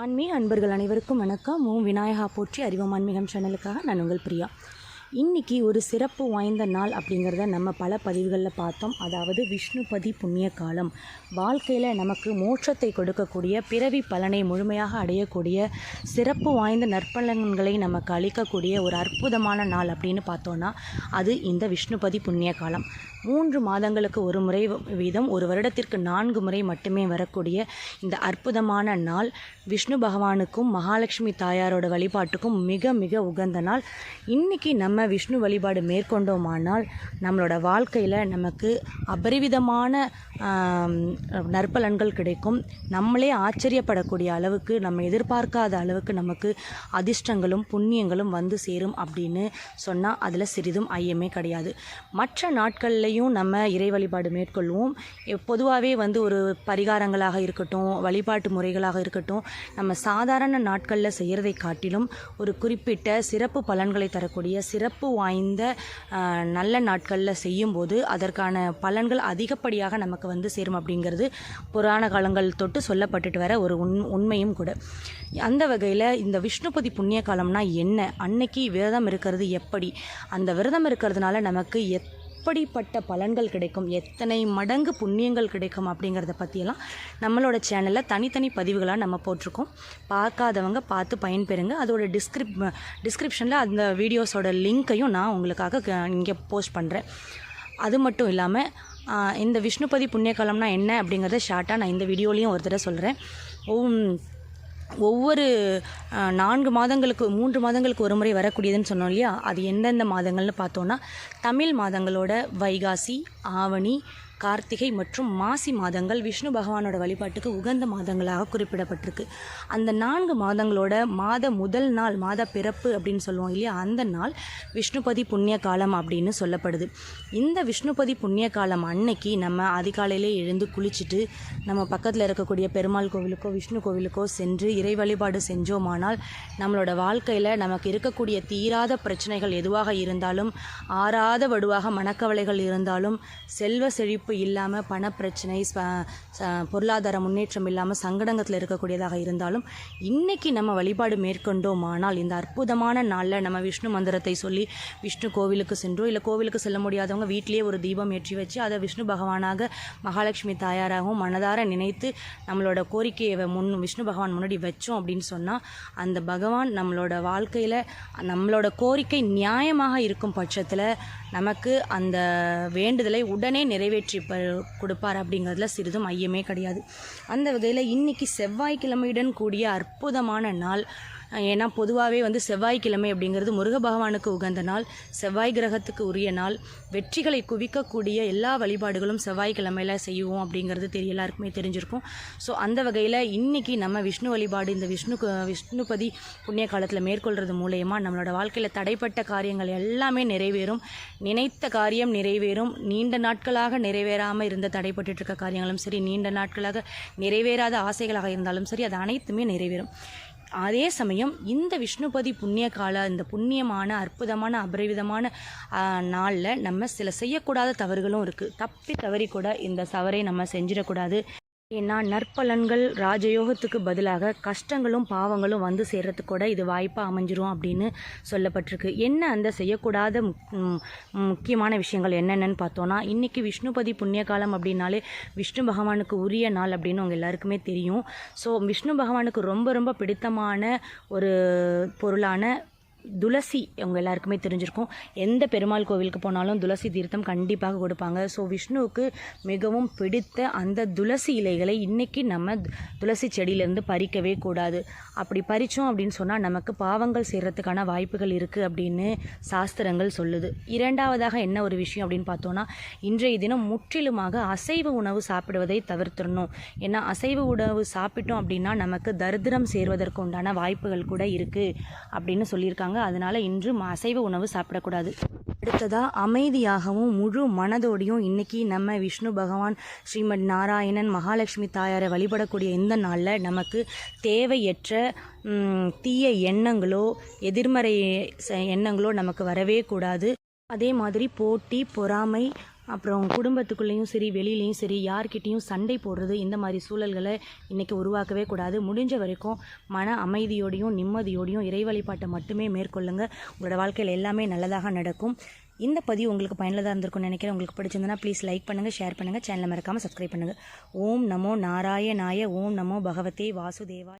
ஆன்மீக அன்பர்கள் அனைவருக்கும் வணக்கம். மூ விநாயகா போற்றி அறிவோம் ஆன்மீகம் சேனலுக்காக நான் உங்கள் பிரியா. இன்னைக்கு ஒரு சிறப்பு வாய்ந்த நாள் அப்படிங்கிறத நம்ம பல பதிவுகளில் பார்த்தோம். அதாவது விஷ்ணுபதி புண்ணிய காலம். வாழ்க்கையில் நமக்கு மோட்சத்தை கொடுக்கக்கூடிய பிறவி பலனை முழுமையாக அடையக்கூடிய சிறப்பு வாய்ந்த நற்பலன்களை நமக்கு அளிக்கக்கூடிய ஒரு அற்புதமான நாள் அப்படின்னு பார்த்தோன்னா அது இந்த விஷ்ணுபதி புண்ணிய காலம். மூன்று மாதங்களுக்கு ஒரு முறை வீதம் ஒரு வருடத்திற்கு நான்கு முறை மட்டுமே வரக்கூடிய இந்த அற்புதமான நாள். விஷ்ணு பகவானுக்கும் மகாலட்சுமி தாயாரோட வழிபாட்டுக்கும் மிக மிக உகந்த நாள். இன்னைக்கு நம்ம விஷ்ணு வழிபாடு மேற்கொண்டோமானால் நம்மளோட வாழ்க்கையில் நமக்கு அபரிவிதமான நற்பலன்கள் கிடைக்கும். நம்மளே ஆச்சரியப்படக்கூடிய அளவுக்கு நம்ம எதிர்பார்க்காத அளவுக்கு நமக்கு அதிர்ஷ்டங்களும் புண்ணியங்களும் வந்து சேரும் அப்படின்னு சொன்னால் அதில் சிறிதும் ஐயமே கிடையாது. மற்ற நாட்கள்லையும் நம்ம இறை வழிபாடு மேற்கொள்வோம். பொதுவாகவே வந்து ஒரு பரிகாரங்களாக இருக்கட்டும் வழிபாட்டு முறைகளாக இருக்கட்டும் நம்ம சாதாரண நாட்களில் செய்கிறதை காட்டிலும் ஒரு குறிப்பிட்ட சிறப்பு பலன்களை தரக்கூடிய சிறப்பு வாய்ந்த நல்ல நாட்களில் செய்யும்போது அதற்கான பலன்கள் அதிகப்படியாக நமக்கு வந்து சேரும் அப்படிங்கிறது புராண காலங்கள் தொட்டு சொல்லப்பட்டுட்டு வர ஒரு உண் உண்மையும் கூட. அந்த வகையில் இந்த விஷ்ணுபதி புண்ணிய காலம்னா என்ன? அன்னைக்கு விரதம் இருக்கிறது எப்படி? அந்த விரதம் இருக்கிறதுனால நமக்கு எத் எப்படிப்பட்ட பலன்கள் கிடைக்கும்? எத்தனை மடங்கு புண்ணியங்கள் கிடைக்கும் அப்படிங்கிறத பற்றியெல்லாம் நம்மளோட சேனலில் தனித்தனி பதிவுகளாக நம்ம போட்டிருக்கோம். பார்க்காதவங்க பார்த்து பயன்பெறுங்க. அதோட டிஸ்கிரிப் டிஸ்கிரிப்ஷனில் அந்த வீடியோஸோட லிங்க்கையும் நான் உங்களுக்காக இங்கே போஸ்ட் பண்ணுறேன் அது மட்டும் இல்லாமல் இந்த விஷ்ணுபதி புண்ணியகாலம்னா என்ன அப்படிங்கிறத ஷார்ட்டாக நான் இந்த வீடியோலையும் ஒரு தடவை சொல்கிறேன் ஒவ்வொரு நான்கு மாதங்களுக்கு மூன்று மாதங்களுக்கு ஒரு முறை வரக்கூடியதுன்னு சொன்னோம் இல்லையா? அது எந்தெந்த மாதங்கள்னு பார்த்தோன்னா தமிழ் மாதங்களோட வைகாசி ஆவணி கார்த்திகை மற்றும் மாசி மாதங்கள் விஷ்ணு பகவானோட வழிபாட்டுக்கு உகந்த மாதங்களாக குறிப்பிடப்பட்டிருக்கு. அந்த நான்கு மாதங்களோட மாத முதல் நாள் மாத பிறப்பு அப்படின்னு சொல்லுவோம் இல்லையா? அந்த நாள் விஷ்ணுபதி புண்ணிய காலம் அப்படின்னு சொல்லப்படுது. இந்த விஷ்ணுபதி புண்ணிய காலம் அன்னைக்கு நம்ம அதிகாலையிலே எழுந்து குளிச்சுட்டு நம்ம பக்கத்தில் இருக்கக்கூடிய பெருமாள் கோவிலுக்கோ விஷ்ணு கோவிலுக்கோ சென்று இறை வழிபாடு செஞ்சோமானால் நம்மளோட வாழ்க்கையில் நமக்கு இருக்கக்கூடிய தீராத பிரச்சனைகள் எதுவாக இருந்தாலும் ஆறாத வடுவாக மனக்கவலைகள் இருந்தாலும் செல்வ செழிப்பு இல்லாமல் பணப்பிரச்சனை பொருளாதார முன்னேற்றம் இல்லாமல் சங்கடங்கத்தில் இருக்கக்கூடியதாக இருந்தாலும் இன்னைக்கு நம்ம வழிபாடு மேற்கொண்டோமானால் இந்த அற்புதமான நாளில் நம்ம விஷ்ணு மந்திரத்தை சொல்லி விஷ்ணு கோவிலுக்கு சென்றோ இல்லை கோவிலுக்கு செல்ல முடியாதவங்க வீட்டிலேயே ஒரு தீபம் ஏற்றி வச்சு அதை விஷ்ணு பகவானாக மகாலட்சுமி தாயாராகவும் மனதார நினைத்து நம்மளோட கோரிக்கையை முன் விஷ்ணு பகவான் முன்னாடி வச்சோம் அப்படின்னு சொன்னால் அந்த பகவான் நம்மளோட வாழ்க்கையில் நம்மளோட கோரிக்கை நியாயமாக இருக்கும் பட்சத்தில் நமக்கு அந்த வேண்டுதலை உடனே நிறைவேற்றி ப- கொடுப்பார் அப்படிங்கிறதுல சிறிதும் ஐயமே கிடையாது. அந்த வகையில் இன்னைக்கு செவ்வாய்க்கிழமையுடன் கூடிய அற்புதமான நாள் ஏன்னா பொதுவாகவே வந்து செவ்வாய்க்கிழமை அப்படிங்கிறது முருக பகவானுக்கு உகந்த நாள். செவ்வாய் கிரகத்துக்கு உரிய நாள். வெற்றிகளை குவிக்கக்கூடிய எல்லா வழிபாடுகளும் செவ்வாய்க்கிழமையில செய்வோம் அப்படிங்கிறது தெரிய எல்லாருக்குமே தெரிஞ்சிருக்கும். ஸோ அந்த வகையில் இன்னைக்கு நம்ம விஷ்ணு வழிபாடு இந்த விஷ்ணு விஷ்ணுபதி புண்ணிய காலத்தில் மேற்கொள்கிறது மூலயமா நம்மளோட வாழ்க்கையில் தடைப்பட்ட காரியங்கள் எல்லாமே நிறைவேறும். நினைத்த காரியம் நிறைவேறும். நீண்ட நாட்களாக நிறைவேறாமல் இருந்த தடைப்பட்டு இருக்க காரியங்களும் சரி நீண்ட நாட்களாக நிறைவேறாத ஆசைகளாக இருந்தாலும் சரி அது அனைத்துமே நிறைவேறும். அதே சமயம் இந்த விஷ்ணுபதி புண்ணிய கால இந்த புண்ணியமான அற்புதமான அபரிவிதமான நாளில் நம்ம சில செய்யக்கூடாத தவறுகளும் இருக்குது தப்பி தவறி கூட இந்த தவறை நம்ம செஞ்சிடக்கூடாது. ஏன்னா நற்பலன்கள் ராஜயோகத்துக்கு பதிலாக கஷ்டங்களும் பாவங்களும் வந்து சேர்றது கூட இது வாய்ப்பாக அமைஞ்சிரும் அப்படின்னு சொல்லப்பட்டிருக்கு. என்ன அந்த செய்யக்கூடாத முக்கியமான விஷயங்கள் என்னென்னு பார்த்தோன்னா இன்றைக்கி விஷ்ணுபதி புண்ணிய காலம் அப்படின்னாலே விஷ்ணு பகவானுக்கு உரிய நாள் அப்படின்னு உங்கள் எல்லாருக்குமே தெரியும். ஸோ விஷ்ணு பகவானுக்கு ரொம்ப ரொம்ப பிடித்தமான ஒரு பொருளான துளசி உங்க எல்லாருக்குமே தெரிஞ்சிருக்கும். எந்த பெருமாள் கோவிலுக்கு போனாலும் துளசி தீர்த்தம் கண்டிப்பாக கொடுப்பாங்க. ஸோ விஷ்ணுவுக்கு மிகவும் பிடித்த அந்த துளசி இலைகளை இன்னைக்கு நம்ம துளசி செடியிலேருந்து பறிக்கவே கூடாது. அப்படி பறித்தோம் அப்படின்னு சொன்னால் நமக்கு பாவங்கள் சேர்றதுக்கான வாய்ப்புகள் இருக்குது அப்படின்னு சாஸ்திரங்கள் சொல்லுது. இரண்டாவதாக என்ன ஒரு விஷயம் அப்படின்னு பார்த்தோன்னா இன்றைய தினம் முற்றிலுமாக அசைவ உணவு சாப்பிடுவதை தவிர்த்துடணும். ஏன்னா அசைவ உணவு சாப்பிட்டோம் அப்படின்னா நமக்கு தரித்திரம் சேர்வதற்கு உண்டான வாய்ப்புகள் கூட இருக்குது அப்படின்னு சொல்லியிருக்காங்க. அதனால இன்று அசைவ உணவு சாப்பிடக்கூடாது. அடுத்ததாக அமைதியாகவும் முழு மனதோடையும் இன்னைக்கு நம்ம விஷ்ணு பகவான் ஸ்ரீமத் நாராயணன் மகாலட்சுமி தாயாரை வழிபடக்கூடிய இந்த நாளில் நமக்கு தேவையற்ற தீய எண்ணங்களோ எதிர்மறை ச- எண்ணங்களோ நமக்கு வரவே கூடாது. அதே மாதிரி போட்டி பொறாமை அப்புறம் குடும்பத்துக்குள்ளேயும் சரி வெளியிலையும் சரி யார்கிட்டேயும் சண்டை போடுறது இந்த மாதிரி சூழல்களை இன்றைக்கி உருவாக்கவே கூடாது. முடிஞ்ச வரைக்கும் மன அமைதியோடையும் நிம்மதியோடையும் இறை வழிபாட்டை மட்டுமே மேற்கொள்ளுங்கள் உங்களோட வாழ்க்கையில் எல்லாமே நல்லதாக நடக்கும். இந்த பதிவு உங்களுக்கு பயனுள்ளதாக இருந்திருக்கும்னு நினைக்கிறேன். உங்களுக்கு பிடிச்சிருந்தனா ப்ளீஸ் லைக் பண்ணுங்கள் ஷேர் பண்ணுங்கள் சேனலை மறக்காமல் சப்ஸ்கிரைப் பண்ணுங்கள் ஓம் நமோ நாராயணாய ஓம் நமோ பகவதே வாசுதேவா